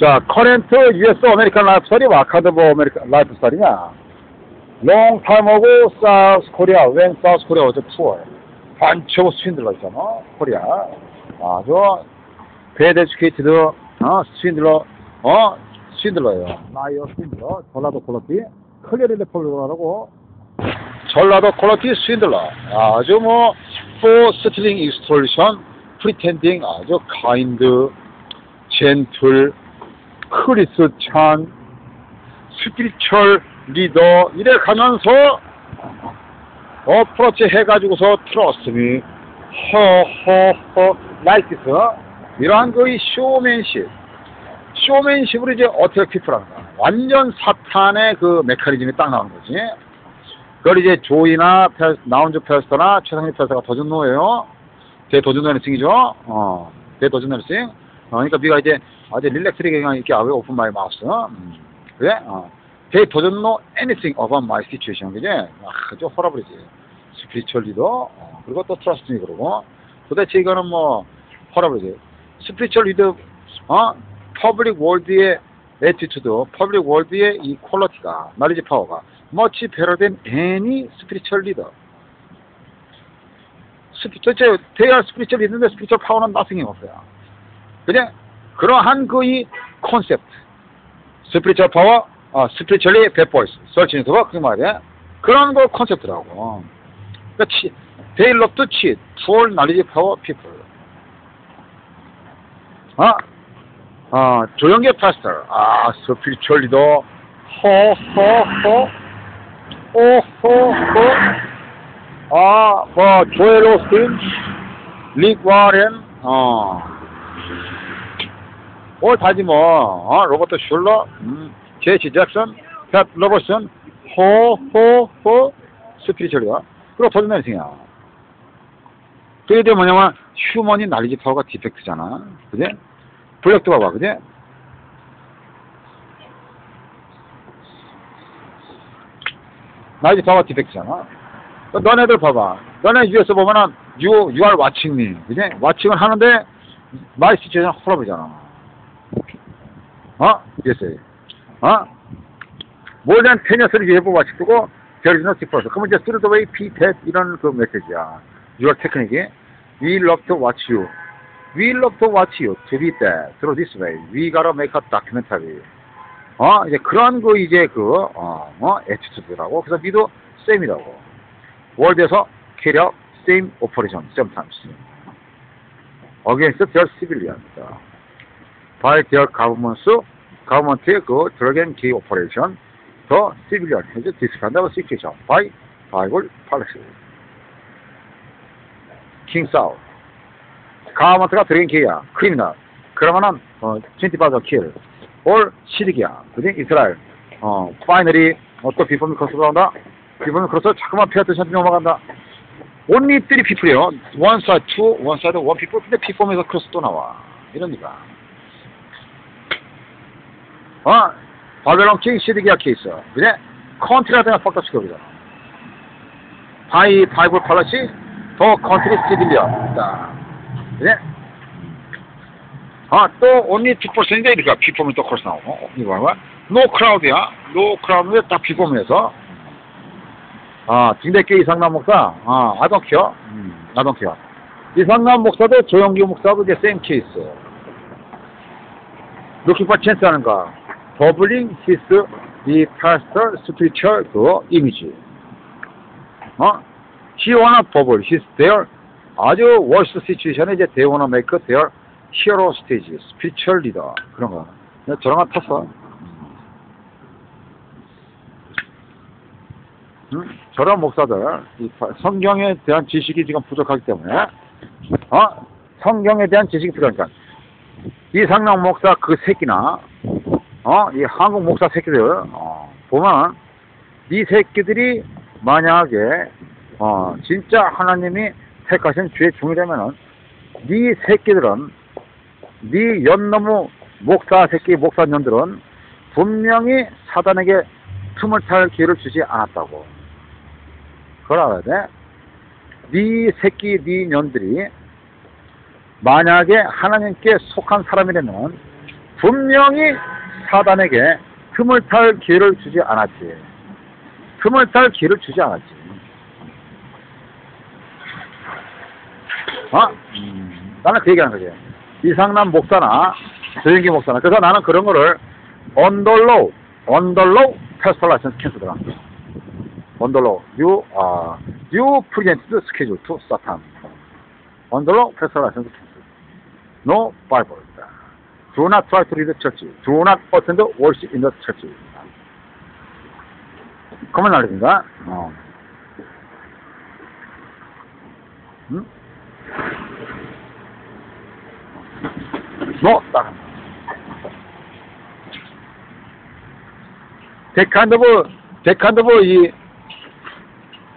자, 커렌트 US 아메리칸 라이프 스토리 와카드보 아메리칸 라이프 스토리냐? Long time ago, South Korea, when South Korea was a tour. bunch of 스윈들러 있잖아, 코리아. 아주 educated, 어, 스윈들러, 어, 스윈들러예요. 나이어 스윈들러, 전라도 퀄러티, 클리어리 레폴리라고 전라도 퀄러티 스윈들러. 아주 뭐, stealing extortion, pretending 아주 kind, gentle, 크리스찬, 스피리철 리더 이래 가면서 어프로치 해가지고서 트러스미 허허허 라이티스. 이러한 거의 쇼맨십. 쇼맨십으로 이제 어떻게 피플하는 거야 완전 사탄의 그 메커니즘이 딱 나오는 거지. 그걸 이제 조이나 페, 나운즈 페스터나 최상립 페스터가 더준노예요. 대도준노 싱이죠. 어 대도준노 싱 어, 그러니까 네가 이제 아주 릴렉스하게 그냥 이렇게 아왜 오픈 마이 마우스 음, 그래 어 They don't know anything about my situation. 그지? 아, 좀 허라버리지. 스피리추얼 리더, 어, 그리고 또 트러스트 미 그러고. 도대체 이거는 뭐, 허라버리지. 스피리추얼 리더, 어? 퍼블릭 월드의 에티튜드, 퍼블릭 월드의 이 퀄러티가, 나리지 파워가, much better than any spiritual leader. 스피, 도대체, are spiritual leader인데 spiritual power는 nothing이 없어요. 그냥, 그러한 그 이 컨셉트. 스피리추얼 파워, 어, 스피리추얼리 배보이스, 설치니스가 그게 말이야. 그런 거 컨셉트라고. 그러니까 치, they love to cheat, poor knowledge power people. 어? 어, 조영계 파스터, 아, 스피리추얼리도, 허, 허, 허, 오, 허, 허, 아, 뭐, 조엘 오스틴, 릭 와렌, 어, 올 다지 뭐, 어, 로버트 슐러, 음, 제이치 잭슨, 팻 로버슨, 호, 호, 호, 스피리추얼이야. 그리고 더즈맨싱이야 그게 돼 뭐냐면, 휴머니 날리지 파워가 디펙트잖아. 그지? 블랙도 봐봐, 그지? 날리지 파워가 디펙트잖아. 너네들 봐봐. 너네 유에서 보면은, 유, you are watching me. 그지? watching을 하는데, 마이 시츄에이션 헐어버리잖아. 어? 유에서에. 어? More than 10 years you have watched 고 there is no difference. 그러면 이제 through the way P, that 이런 그 메시지야. Your technique. We love to watch you. We love to watch you to be that through this way. We gotta make a documentary. 어? 이제 그런 거 이제 그, 어, 어, 에티튜드라고. 그래서 니도 쌤이라고. 월드에서 out same operation sometimes. Against their civilians. by their governments government의 그 drug and key operation, the civilian has disbanded the situation by Bible policy. King Saul. 가먼트가 드래곤 키야, 크리미널. 그러면은, 어, 25더 킬. or 시리기야. 그지? 이스라엘. 어, finally, 어떤 비범이 크로스로 나온다? 비범이 크로스 자꾸만 피하듯이 넘어간다. Only three people이요. one side, two, one side, one people. 근데 비범에서 크로스 또 나와. 이러니까. 어? 바벨론 킹 시드기아 케이스. 그래? 컨트리가 팍팍 시켜버리잖아. 바이 바이블 팔라시 더 컨트리 시딜리아. 자. 그래? 아, 또 only 2%인데 이렇게 비폼이 또 커서 나오고. 어, 이거 봐봐. 노 크라우드야. 노 크라우드에 딱 비폼에서 아, 중대교 이상남 목사. 아, 아동키어. 음, 아동키어. 이상남 목사도 조영기 목사도 이제 쌤 케이스. looking for chance 하는 거. doubling his the pastor spiritual 그 이미지. 어? He wanna bubble his their 아주 worst situation에 이제 they wanna make their hero stage, spiritual leader 그런 거. 저런 거 탔어. 음? 저런 목사들 이 성경에 대한 지식이 지금 부족하기 때문에 어? 성경에 대한 지식이 필요하니까 이상남 목사 그 새끼나 어? 이 한국 목사 새끼들, 어, 보면, 이 새끼들이 만약에, 어, 진짜 하나님이 택하신 주의 종이라면은, 이 새끼들은, 네 연너무 목사 새끼, 목사년들은 분명히 사단에게 틈을 탈 기회를 주지 않았다고. 그걸 알아야 돼. 네 새끼, 네 년들이 만약에 하나님께 속한 사람이라면 분명히 사단에게 틈을 탈 기회를 주지 않았지. 틈을 탈 기회를 주지 않았지. 어? 음, 나는 그 얘기하는 거지. 이상남 목사나 조영기 목사나. 그래서 나는 그런 거를 언더로우, 언더로우 패스터 라이센스 캔슬더라. Uh, you present the schedule to Satan. 언더로우 패스터 라이센스 캔슬. No Bible. Do not try to read the church. Do not attend the worship in the church. 그만 날립니다. 어. 응? 너, that kind of 이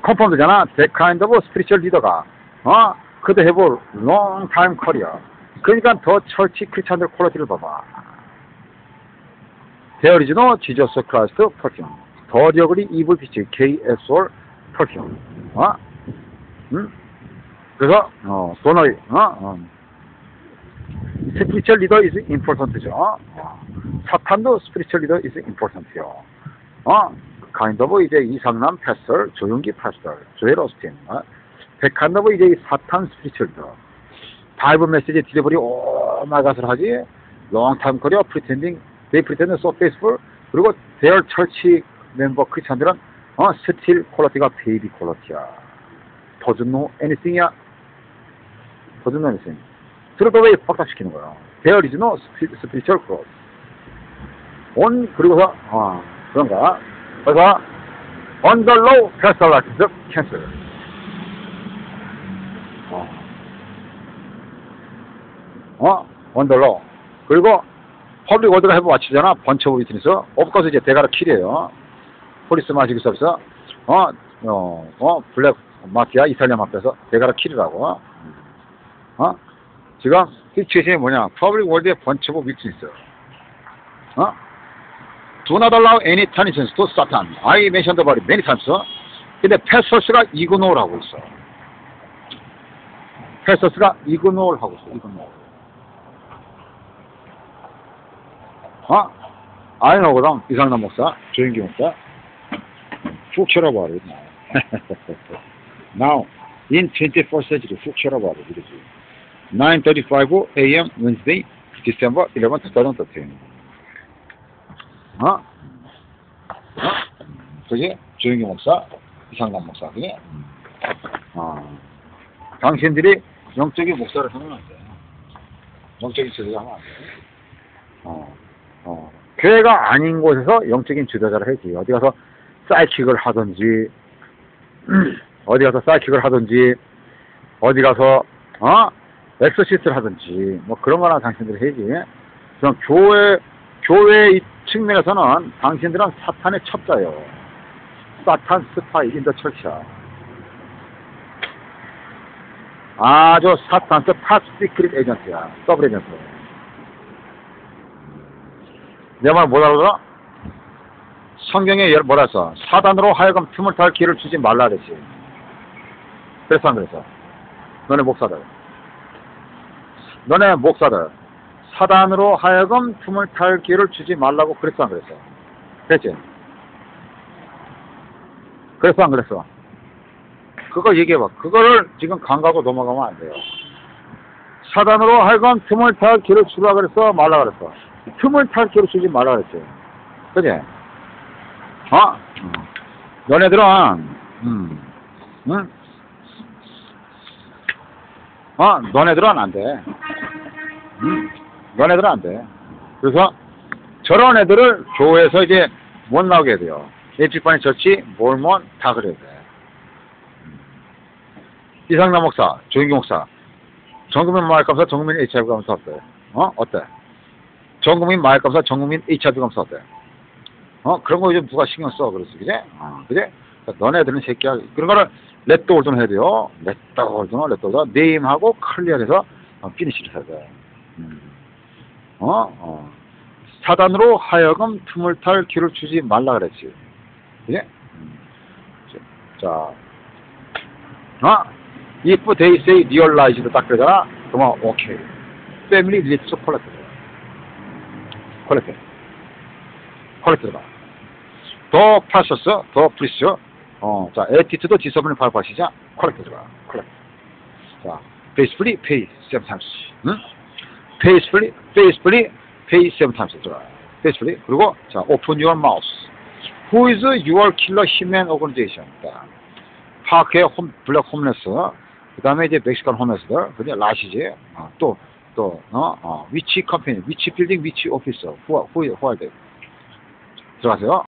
컴파운드잖아. Kind of spiritual leader가, 어? 그도 a long time career. 그러니까 더 철치 크리스찬들 퀄리티를 봐봐. No Jesus Christ perfume. 더 저그리 이불 빛이 KSR perfume. 어? 응? 그래서, 어, 도너이, 어? 어. 스피리추얼 리더 is important죠. 어? 사탄도 스피리추얼 리더 is important요. 어? Kind of 이제 이상남 패스터, 조용기 패스터, 조엘 오스틴, 어? 백한 of 이제 이 사탄 리더. 바이블 메시지 딜리버리 오마갓을 하지. long time career pretending, they pretend so faithful. 그리고 their church 멤버 크리스찬들은 어, 스틸 퀄리티가 베이비 퀄리티야. doesn't know anything이야. doesn't know anything. 들어도 왜 박살시키는 거야. There is no spiritual growth. 온, 그리고서, 어, 그런가. 그래서, on the low, cancel. 어, 어, on. 그리고, 퍼블릭 월드가 해보 마치잖아. 번처 위트니스. 오프코스 이제 대가라 킬이에요. 폴리스 마시기 서비스. 어, 어, 어, 블랙 마피아, 이탈리아 마피아에서 대가라 킬이라고. 어? 지금 시츄에이션이 뭐냐? 퍼블릭 월드의 번처 오브 위트니스. 어? Do not allow any tensions to Satan. I mentioned about it many times. 근데 패서스가 이그노를 하고 있어. 패서스가 이그노를 하고 있어. 이그노. 어? 아이노거든. 이상남 목사, 조영기 목사. 훅 쳐라봐라. Now, in 21st century, 훅 쳐라봐라. 이러지. 9.35 a.m. Wednesday, December 11, 2013. 어? 어? 그게 조영기 목사, 이상남 목사, 그게? 어. 당신들이 영적인 목사를 하면 안 돼. 영적인 지도자 하면 안 돼. 어. 어. 교회가 아닌 곳에서 영적인 지도자를 해야지. 어디 가서 사이킥을 하든지, 어디 가서 사이킥을 하든지, 어디 가서, 어? 엑서시스를 하든지, 뭐 그런 거나 당신들이 해야지. 그럼 교회, 교회 이 측면에서는 당신들은 사탄의 첩자요. 사탄 스파이 인더 철치야. 아주 사탄 스파 시크릿 에이전트야. 서브 에이전트. 내말못 알아들어? 성경에 열- 뭐라 써? 사단으로 하여금 틈을 탈 기회를 주지 말라 그랬지. 그래서 안 그랬어? 너네 목사들. 너네 목사들. 사단으로 하여금 틈을 탈 기회를 주지 말라고 그랬어 안 그랬어? 그랬지? 그랬어 안 그랬어? 그거 얘기해봐. 그거를 지금 강가고 넘어가면 안 돼요. 사단으로 하여금 틈을 탈 기회를 주라 그랬어? 말라 그랬어? 틈을 탈 기회를 주지 말라 그랬지. 그지? 어? 음. 너네들은, 음, 응? 어, 너네들은 안 돼. 응? 너네들은 안 돼. 그래서 저런 애들을 교회에서 이제 못 나오게 돼요. 예집반의 저치, 몰몬 다 그래야 돼. 음. 이상남 목사, 조인기 목사, 전국민 마을감사, 전국민 HIV 감사 어때? 어? 어때? 전국민 마을감사, 전국민 HIV 감사 어때? 어? 그런 거 요즘 누가 신경 써, 그랬어, 그지? 어, 그지? 그러니까 너네들은 새끼야. 그런 거를 렛드 올든 해야 돼요. 렛드 올든, 렛드 올든. 네임하고 클리어해서 어, 피니시를 해야 돼. 음. 어? 어. 사단으로 하여금 틈을 탈 기를 주지 말라 그랬지. 그지? 음. 자, 어? if they say realize도 딱 그러잖아. 그러면 오케이. 패밀리 리츠 콜렉트. 퀄리티. 퀄리티 들어가. 더 파셔스, 더 프리스. 어, 자, 디서블린 발파시자. 퀄리티 들어가. 퀄리티. 자, 페이, 세븐 타임스. 응? 페이스풀리, 페이스풀리, 페이, 세븐 타임스 들어가. 페이스풀리. 그리고, 자, 오픈 유어 마우스. Who is your killer hitman organization? 자, 파크의 홈, 블랙 홈레스. 그 다음에 이제 멕시칸 홈레스들. 그냥 라시지. 어, 또, 또, 어, 어, 위치 컴퍼니, 위치 빌딩, 위치 오피서. 후, 후, 후, 후, 들어가세요.